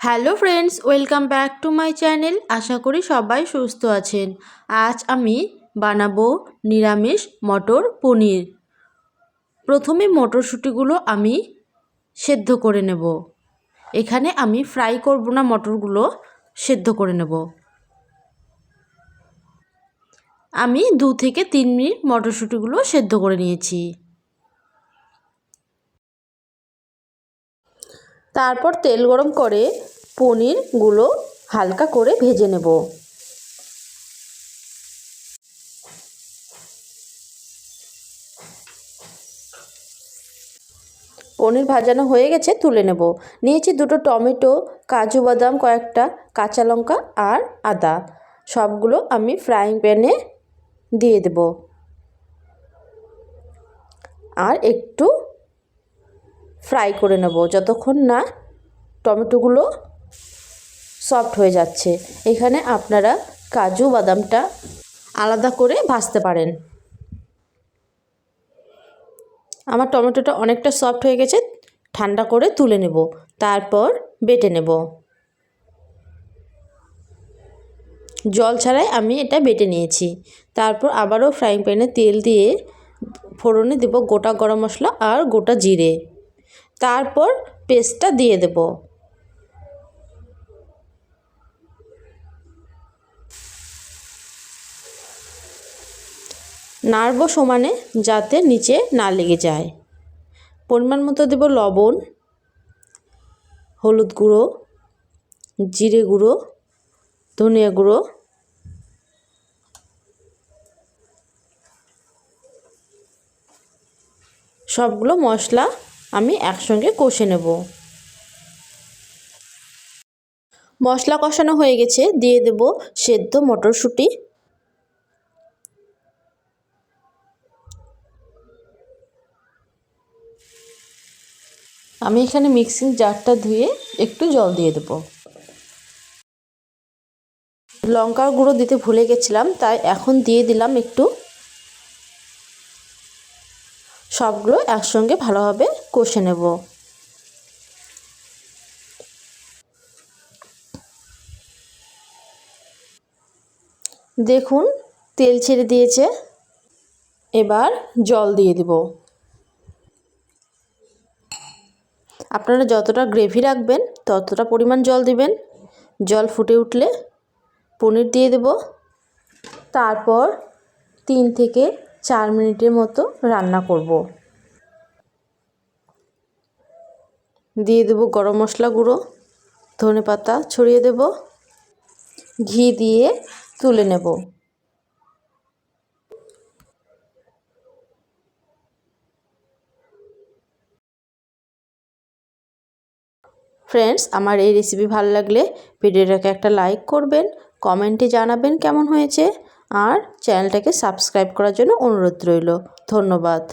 Hello friends, welcome back to my channel. আশা করি সবাই সুস্থ আছেন। আজ আমি বানাবো নিরামিষ মটর পনির। প্রথমে মটরশুঁটিগুলো আমি সেদ্ধ করে নেব। এখানে আমি ফ্রাই করব না মটরগুলো, সেদ্ধ করে নেব। আমি দু থেকে তিন মিনিট মটরশুঁটিগুলো সেদ্ধ করে নিয়েছি। তারপর তেল গরম করে পনিরগুলো হালকা করে ভেজে নেব। পনির ভাজানো হয়ে গেছে, তুলে নেব। নিয়েছি দুটো টমেটো, কাজু বাদাম, কয়েকটা কাঁচা লঙ্কা আর আদা। সবগুলো আমি ফ্রাইং প্যানে দিয়ে দেব। আর একটু ফ্রাই করে নেব। যতক্ষণ না টমেটোগুলো সফট হয়ে যাচ্ছে, এখানে আপনারা কাজু বাদামটা আলাদা করে ভাজতে পারেন। আমার টমেটোটা অনেকটা সফট হয়ে গেছে, ঠান্ডা করে তুলে নেব, তারপর বেটে নেব। জল ছাড়াই আমি এটা বেটে নিয়েছি। তারপর আবারও ফ্রাইং প্যানে তেল দিয়ে ফোড়নে দেব গোটা গরম মশলা আর গোটা জিরে। তারপর পেস্টটা দিয়ে দেব। নাড়ব সমানে যাতে নিচে না লেগে যায়। পরিমাণ মতো দেব লবণ, হলুদ গুঁড়ো, জিরে গুঁড়ো, ধনিয়া গুঁড়ো। সবগুলো মশলা আমি একসঙ্গে কষে নেব। মশলা কষানো হয়ে গেছে, দিয়ে দেব সেদ্ধ মটরশুঁটি। আমি এখানে মিক্সিং জারটা ধুয়ে একটু জল দিয়ে দেবো। লঙ্কার গুঁড়ো দিতে ভুলে গেছিলাম, তাই এখন দিয়ে দিলাম একটু। সবগুলো একসঙ্গে ভালোভাবে কষে নেব। দেখুন, তেল ছেড়ে দিয়েছে, এবার জল দিয়ে দেব। আপনারা যতটা গ্রেভি রাখবেন, ততটা পরিমাণ জল দিবেন। জল ফুটে উঠলে পনির দিয়ে দেব। তারপর তিন থেকে চার মিনিটের মতো রান্না করব। দিয়ে দেব গরম মশলা গুঁড়ো, ধনে পাতা ছড়িয়ে দেব, ঘি দিয়ে তুলে নেব। ফ্রেন্ডস আমার এই রেসিপি ভালো লাগলে ভিডিওটাকে একটা লাইক করবেন কমেন্টে জানাবেন কেমন হয়েছে, আর চ্যানেলটাকে সাবস্ক্রাইব করার জন্য অনুরোধ রইল। ধন্যবাদ।